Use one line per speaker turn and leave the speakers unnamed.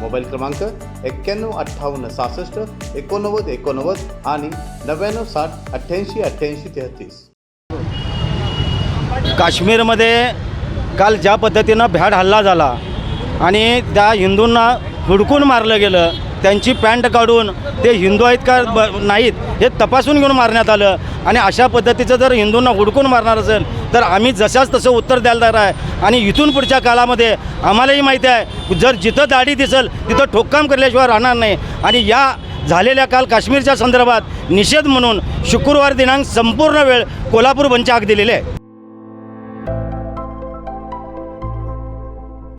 Mobile क्रमांक एक्क्याण्णव अठ्ठावन्न सहासष्ट एकोणनव्वद एकोणनव्वद आणि नव्याण्णव साठ अठ्ठ्याऐंशी अठ्ठ्याऐंशी तेहतीस.
काश्मीरमध्ये काल ज्या पद्धतीनं भ्याड हल्ला झाला आणि त्या हिंदूंना हुडकून मारलं गेलं त्यांची पॅन्ट काढून ते हिंदू आहेत का ब नाहीत हे तपासून घेऊन मारण्यात आलं. आणि अशा पद्धतीचं जर हिंदूंना हुडकून मारणार असेल तर आम्ही जशाच तसं उत्तर द्यायला तयार आहे. आणि इथून पुढच्या काळामध्ये आम्हालाही माहिती आहे जर जिथं दाढी दिसेल तिथं ठोककाम केल्याशिवाय राहणार नाही. आणि या झालेल्या काल काश्मीरच्या संदर्भात निषेध म्हणून शुक्रवार दिनांक संपूर्ण वेळ कोल्हापूर बंदची दिलेले आहे.